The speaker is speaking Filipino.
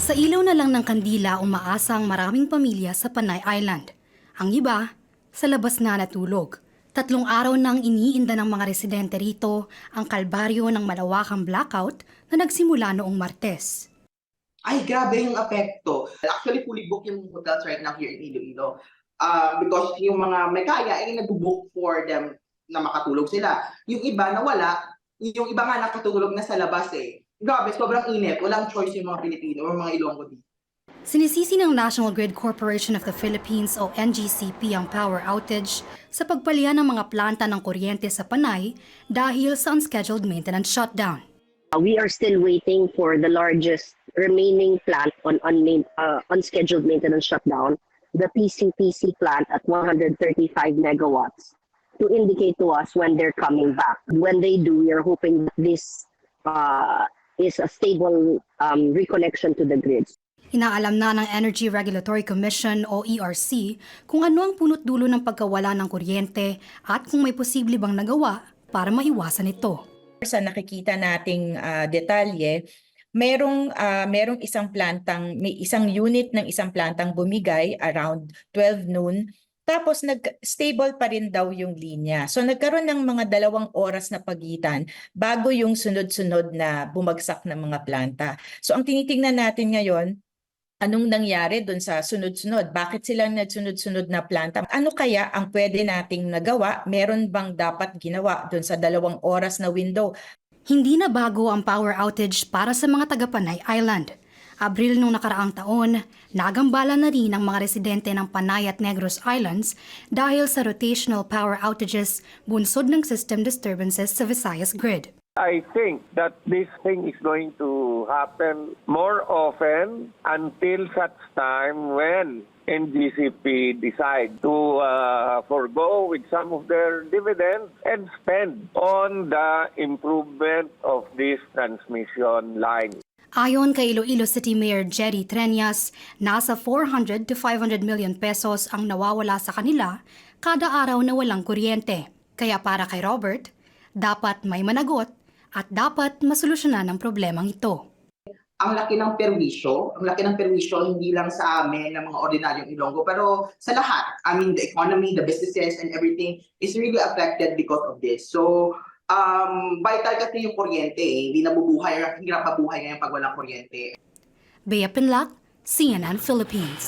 Sa ilaw na lang ng kandila umaasa ang maraming pamilya sa Panay Island. Ang iba, sa labas na natulog. Tatlong araw nang iniinda ng mga residente rito ang kalbaryo ng malawakang blackout na nagsimula noong Martes. Ay, grabe yung apekto. Actually, fully booked yung hotels right now here in Iloilo. Uh, because yung mga may kaya, ay nag-book for them na makatulog sila. Yung iba na wala, yung iba nga nakatulog na sa labas eh. Grabe, sobrang init. Walang choice yung mga Pilipino o mga Ilonggo dito. Sinisisi ng National Grid Corporation of the Philippines o NGCP ang power outage sa pagpalian ng mga planta ng kuryente sa Panay dahil sa unscheduled maintenance shutdown. Uh, we are still waiting for the largest remaining plant on unmain, uh, unscheduled maintenance shutdown, the PCPC plant at 135 megawatts, to indicate to us when they're coming back. When they do, we are hoping that this uh, is a stable um, reconnection to the grid. Inaalam na ng Energy Regulatory Commission o ERC kung ano ang punot dulo ng pagkawala ng kuryente at kung may posible bang nagawa para maiwasan ito. sa nakikita nating ah, detalye, merong ah, merong isang plantang may isang unit ng isang plantang bumigay around 12 noon tapos nag-stable pa rin daw yung linya. So nagkaroon ng mga dalawang oras na pagitan bago yung sunod-sunod na bumagsak ng mga planta. So ang tinitingnan natin ngayon, anong nangyari doon sa sunod-sunod? Bakit silang nagsunod-sunod na planta? Ano kaya ang pwede nating nagawa? Meron bang dapat ginawa doon sa dalawang oras na window? Hindi na bago ang power outage para sa mga taga-Panay Island. Abril nung nakaraang taon, nagambala na rin ang mga residente ng Panay at Negros Islands dahil sa rotational power outages bunsod ng system disturbances sa Visayas grid. I think that this thing is going to happen more often until such time when NGCP decide to uh, forego with some of their dividends and spend on the improvement of this transmission line. Ayon kay Iloilo City Mayor Jerry Treñas, nasa 400 to 500 million pesos ang nawawala sa kanila kada araw na walang kuryente. Kaya para kay Robert, dapat may managot at dapat masolusyonan ang problemang ito. Ang laki ng perwisyo, ang laki ng perwisyo hindi lang sa amin ng mga ordinaryong Ilonggo, pero sa lahat. I mean, the economy, the businesses, and everything is really affected because of this. So, um, vital kasi yung kuryente eh. Hindi nabubuhay, hirap mabuhay ngayon pag walang kuryente. Bea Pinlac, CNN Philippines.